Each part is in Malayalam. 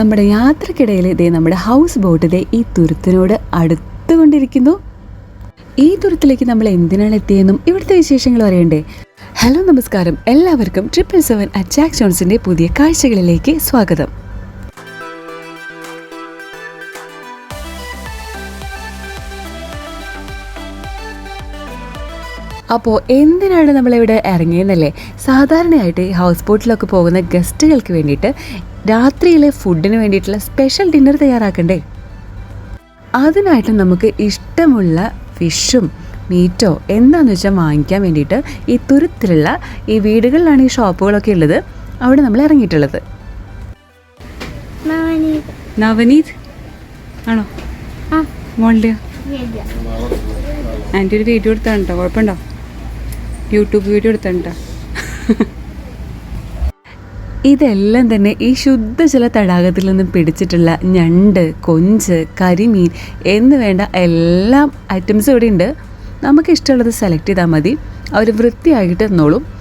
നമ്മുടെ യാത്രക്കിടയിൽ ഇതേ നമ്മുടെ ഹൗസ് ബോട്ട് ഈ തുരുത്തിനോട് അടുത്തുകൊണ്ടിരിക്കുന്നു. ഈ തുരുത്തിലേക്ക് നമ്മൾ എന്തിനാണ് എത്തിയെന്നും ഇവിടുത്തെ വിശേഷങ്ങൾ അറിയണ്ടേ? ഹലോ നമസ്കാരം. എല്ലാവർക്കും ട്രിപ്പിൾ സെവൻ അച്ചാക് ജോൺസിന്റെ പുതിയ കാഴ്ചകളിലേക്ക് സ്വാഗതം. അപ്പോൾ എന്തിനാണ് നമ്മളിവിടെ ഇറങ്ങിയെന്നല്ലേ? സാധാരണയായിട്ട് ഈ ഹൗസ് ബോട്ടിലൊക്കെ പോകുന്ന ഗസ്റ്റുകൾക്ക് വേണ്ടിയിട്ട് രാത്രിയിലെ ഫുഡിന് വേണ്ടിയിട്ടുള്ള സ്പെഷ്യൽ ഡിന്നർ തയ്യാറാക്കണ്ടേ? അതിനായിട്ട് നമുക്ക് ഇഷ്ടമുള്ള ഫിഷും മീറ്റോ എന്താണെന്ന് വെച്ചാൽ വാങ്ങിക്കാൻ വേണ്ടിയിട്ട് ഈ തുരുത്തിലുള്ള ഈ വീടുകളിലാണ് ഈ ഷോപ്പുകളൊക്കെ ഉള്ളത്. അവിടെ നമ്മൾ ഇറങ്ങിയിട്ടുള്ളത്. നവനീത്. ആണോ? ശരിയാ ആന്റി ഒരു വീഡിയോ എടുത്താണ്ടോ കുഴപ്പമുണ്ടോ? യൂട്യൂബ് വീഡിയോ എടുത്താണ്ടോ ഇതെല്ലാം തന്നെ ഈ ശുദ്ധജല തടാകത്തിൽ നിന്ന് പിടിച്ചിട്ടുള്ള ഞണ്ട് കൊഞ്ച് കരിമീൻ എന്ന് വേണ്ട എല്ലാ ഐറ്റംസും ഇവിടെ ഉണ്ട്. നമുക്ക് ഇഷ്ടമുള്ളത് സെലക്ട് ചെയ്താൽ മതി. അവർ വൃത്തിയായിട്ട് തന്നോളും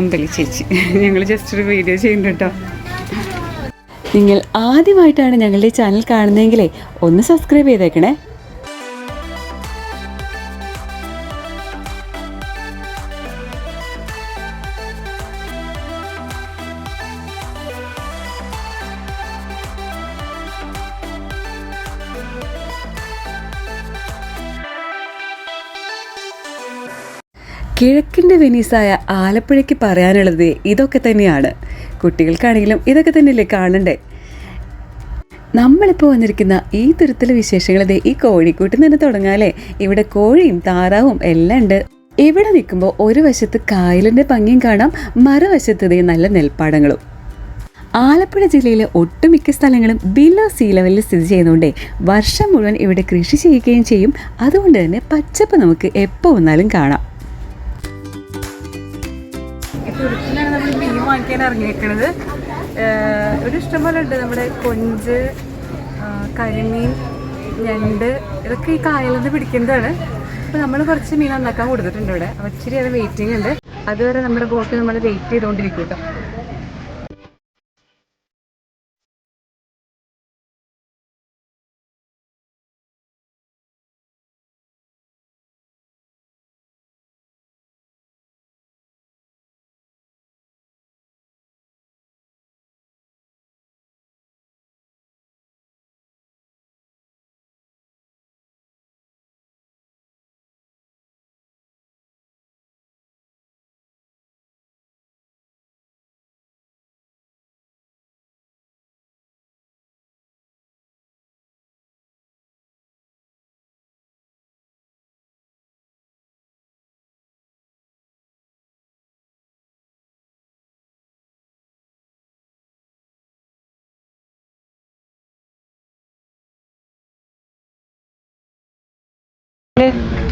അമ്പലി ചേച്ചി. ഞങ്ങൾ ജസ്റ്റ് ഒരു വീഡിയോ ചെയ്യുന്നുണ്ട് കേട്ടോ നിങ്ങൾ ആദ്യമായിട്ടാണ് ഞങ്ങളുടെ ചാനൽ കാണുന്നതെങ്കിലേ ഒന്ന് സബ്സ്ക്രൈബ് ചെയ്തേക്കണേ. കിഴക്കിന്റെ വെനീസായ ആലപ്പുഴയ്ക്ക് പറയാനുള്ളത് ഇതൊക്കെ തന്നെയാണ്. കുട്ടികൾക്കാണെങ്കിലും ഇതൊക്കെ തന്നെയല്ലേ കാണണ്ടേ? നമ്മളിപ്പോൾ വന്നിരിക്കുന്ന ഈ തുരുത്തിലെ വിശേഷങ്ങളത് ഈ കോഴിക്കൂട്ടിൽ നിന്ന് തുടങ്ങാല്ലേ ഇവിടെ കോഴിയും താറാവും എല്ലാം ഉണ്ട്. ഇവിടെ നിൽക്കുമ്പോൾ ഒരു വശത്ത് കായലിന്റെ ഭംഗിയും കാണാം മറുവശത്ത് ഇതേ നല്ല നെൽപ്പാടങ്ങളും. ആലപ്പുഴ ജില്ലയിലെ ഒട്ടുമിക്ക സ്ഥലങ്ങളും ബിലോ സീ ലെവലിൽ സ്ഥിതി ചെയ്യുന്നതുകൊണ്ടേ വർഷം മുഴുവൻ ഇവിടെ കൃഷി ചെയ്യുകയും ചെയ്യും. അതുകൊണ്ട് തന്നെ പച്ചപ്പ് നമുക്ക് എപ്പോൾ വന്നാലും കാണാം. വാങ്ങിക്കാൻ ഇറങ്ങിയേക്കണത്. ഒരു ഇഷ്ടംപോലെ ഉണ്ട്. നമ്മുടെ കൊഞ്ച് കരിമീൻ ഞണ്ട് ഇതൊക്കെ ഈ കായലിൽ നിന്ന് പിടിക്കുന്നതാണ്. അപ്പോൾ നമ്മൾ കുറച്ച് മീൻ നന്നാക്കാൻ കൊടുത്തിട്ടുണ്ട് ഇവിടെ. അപ്പോൾ നേരം വെയിറ്റിംഗ് ഉണ്ട്. അതുവരെ നമ്മുടെ ബോട്ട് നമ്മൾ വെയിറ്റ് ചെയ്തുകൊണ്ടിരിക്കും കേട്ടോ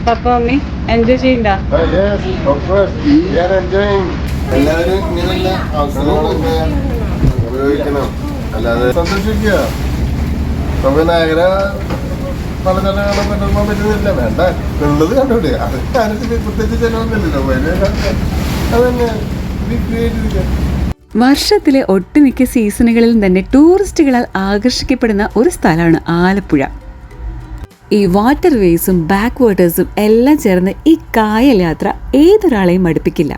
പപ്പ മമ്മി എൻജോയ് ചെയ്യണ്ട? എല്ലാവരും ഇങ്ങനെയുള്ള അവസരങ്ങളൊക്കെ ഉപയോഗിക്കണം. അല്ലാതെ സന്തോഷിക്കുക. സമയനായകര പലതരം കാണാൻ പറ്റുമ്പോൾ പറ്റുന്നില്ല. വേണ്ട ഉള്ളത് കണ്ടോട്ടെ അത് കാര്യത്തിൽ പ്രത്യേകിച്ച് ചെലവൊന്നുമില്ലല്ലോ അതിനെ അതന്നെ. ക്രിയേറ്റ് വർഷത്തിലെ ഒട്ടുമിക്ക സീസണുകളിലും തന്നെ ടൂറിസ്റ്റുകളാൽ ആകർഷിക്കപ്പെടുന്ന ഒരു സ്ഥലമാണ് ആലപ്പുഴ. ഈ വാട്ടർ വേസും ബാക്ക് വാട്ടേഴ്സും എല്ലാം ചേർന്ന് ഈ കായൽ യാത്ര ഏതൊരാളെയും മടുപ്പിക്കില്ല.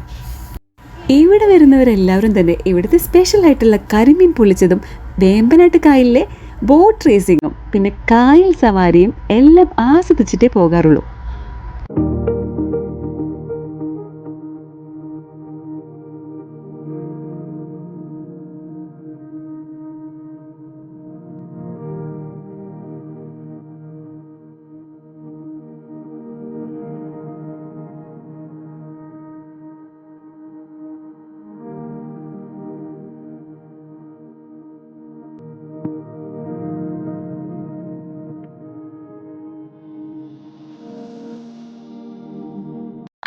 ഇവിടെ വരുന്നവരെല്ലാവരും തന്നെ ഇവിടുത്തെ സ്പെഷ്യൽ ആയിട്ടുള്ള കരിമീൻ പൊള്ളിച്ചതും വേമ്പനാട്ട് കായലിലെ ബോട്ട് റേസിങ്ങും പിന്നെ കായൽ സവാരിയും എല്ലാം ആസ്വദിച്ചിട്ടേ പോകാറുള്ളൂ.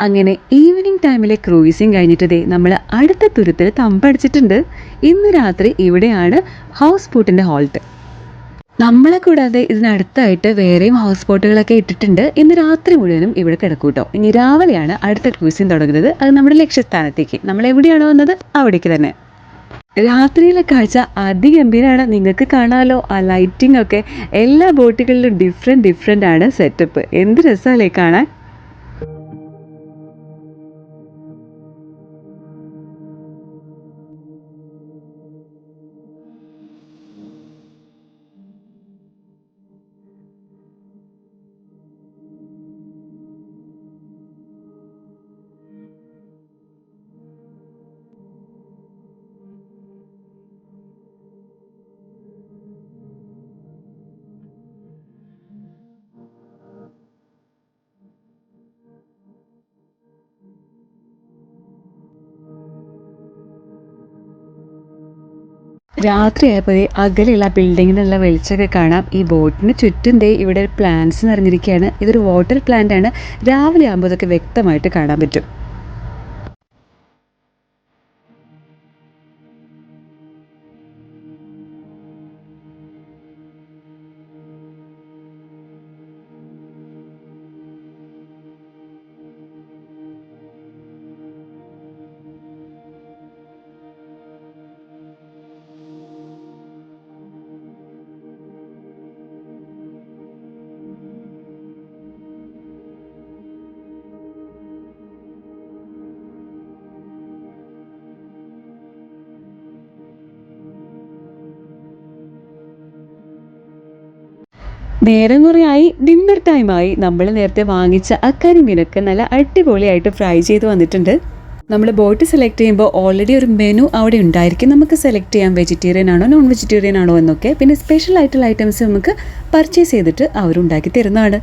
അങ്ങനെ ഈവനിങ് ടൈമിലെ ക്രൂയിസിങ് കഴിഞ്ഞിട്ടതേ നമ്മൾ അടുത്ത തുരുത്തിൽ തമ്പടിച്ചിട്ടുണ്ട്. ഇന്ന് രാത്രി ഇവിടെയാണ് ഹൗസ് ബോട്ടിന്റെ ഹോൾട്ട് നമ്മളെ കൂടാതെ ഇതിനടുത്തായിട്ട് വേറെയും ഹൗസ് ബോട്ടുകളൊക്കെ ഇട്ടിട്ടുണ്ട്. ഇന്ന് രാത്രി മുഴുവനും ഇവിടെ കിടക്കൂട്ടോ. ഇനി രാവിലെയാണ് അടുത്ത ക്രൂയിസിങ് തുടങ്ങുന്നത്. അത് നമ്മുടെ ലക്ഷ്യസ്ഥാനത്തേക്ക്. നമ്മൾ എവിടെയാണോ വന്നത്? അവിടേക്ക് തന്നെ. രാത്രിയിലെ കാഴ്ച അതിഗംഭീരമാണ് നിങ്ങൾക്ക് കാണാമല്ലോ ആ ലൈറ്റിംഗ് ഒക്കെ എല്ലാ ബോട്ടുകളിലും ഡിഫറെന്റ് ഡിഫറെന്റ് ആണ് സെറ്റപ്പ് എന്ത് രസമല്ലേ കാണാൻ? രാത്രിയായപ്പോൾ അകലെയുള്ള ബിൽഡിങ്ങിനുള്ള വെളിച്ചമൊക്കെ കാണാം. ഈ ബോട്ടിന് ചുറ്റും ദേ ഇവിടെ പ്ലാന്റ്സ് നിറഞ്ഞിരിക്കുകയാണ്. ഇതൊരു വാട്ടർ പ്ലാന്റ് ആണ്. രാവിലെ ആകുമ്പോൾ ഇതൊക്കെ വ്യക്തമായിട്ട് കാണാൻ പറ്റും. നേരം കുറയായി ഡിന്നർ ടൈമായി നമ്മൾ നേരത്തെ വാങ്ങിച്ച ആ കരിമീനൊക്കെ നല്ല അടിപൊളിയായിട്ട് ഫ്രൈ ചെയ്ത് വന്നിട്ടുണ്ട്. നമ്മൾ ബോട്ട് സെലക്ട് ചെയ്യുമ്പോൾ ഓൾറെഡി ഒരു മെനു അവിടെ ഉണ്ടായിരിക്കും. നമുക്ക് സെലക്ട് ചെയ്യാം വെജിറ്റേറിയൻ ആണോ നോൺ വെജിറ്റേറിയൻ ആണോ എന്നൊക്കെ. പിന്നെ സ്പെഷ്യൽ ആയിട്ടുള്ള ഐറ്റംസ് നമുക്ക് പർച്ചേസ് ചെയ്തിട്ട് അവരുണ്ടാക്കി തരുന്നതാണ്.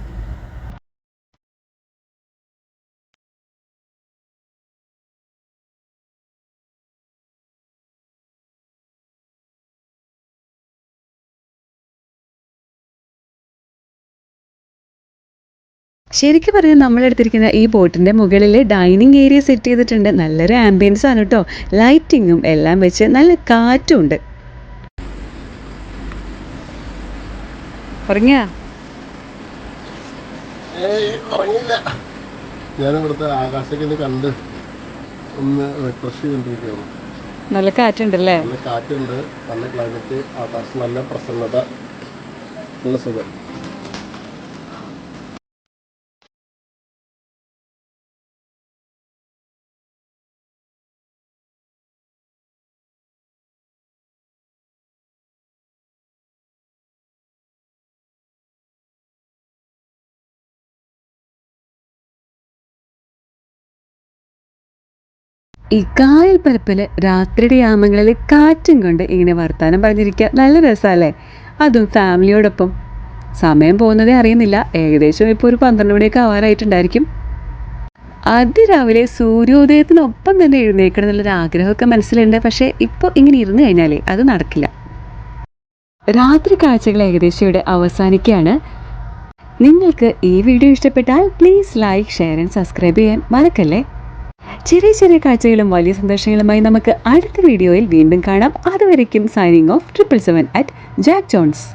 ശരിക്കും പറഞ്ഞാൽ നമ്മൾ എടുത്തിരിക്കുന്ന ഈ ബോട്ടിന്റെ മുകളിൽ ഡൈനിങ് ഏരിയ സെറ്റ് ചെയ്തിട്ടുണ്ട്. നല്ലൊരു ആംബിയൻസ് ആണ് കേട്ടോ ലൈറ്റിങ്ങും എല്ലാം വെച്ച് നല്ല കാറ്റും ഉണ്ട് ഉറങ്ങിയ ആകാശത്തേക്ക് ഒന്ന് കണ്ട് ഒന്ന് റിഫ്രഷ് ചെയ്തുകൊണ്ടിരിക്കുകയാണ് നല്ല കാറ്റുണ്ടല്ലേ? നല്ല കാറ്റുണ്ട്. നല്ല ക്ലൈമറ്റ് ആകാശം നല്ല പ്രസന്നത നല്ല സുഖം. ഈ കായൽ പരപ്പിൽ രാത്രിയുടെ യാമങ്ങളിൽ കാറ്റും കൊണ്ട് ഇങ്ങനെ വർത്താനം പറഞ്ഞിരിക്കുക നല്ല രസമല്ലേ അതും ഫാമിലിയോടൊപ്പം. സമയം പോകുന്നതേ അറിയുന്നില്ല. ഏകദേശം ഇപ്പോൾ ഒരു പന്ത്രണ്ട് മണിയൊക്കെ ആവാറായിട്ടുണ്ടായിരിക്കും. അതിരാവിലെ സൂര്യോദയത്തിനൊപ്പം തന്നെ എഴുന്നേക്കണം എന്നുള്ളൊരു ആഗ്രഹമൊക്കെ മനസ്സിലുണ്ട്. പക്ഷേ ഇപ്പോൾ ഇങ്ങനെ ഇരുന്ന് കഴിഞ്ഞാലേ അത് നടക്കില്ല. രാത്രി കാഴ്ചകൾ ഏകദേശം ഇവിടെ അവസാനിക്കുകയാണ്. നിങ്ങൾക്ക് ഈ വീഡിയോ ഇഷ്ടപ്പെട്ടാൽ please like share and subscribe ചെയ്യാൻ മറക്കല്ലേ? ചെറിയ ചെറിയ കാഴ്ചകളും വലിയ സന്തോഷങ്ങളുമായി നമുക്ക് അടുത്ത വീഡിയോയിൽ വീണ്ടും കാണാം. അതുവരയ്ക്കും signing off triple seven at Jack Jones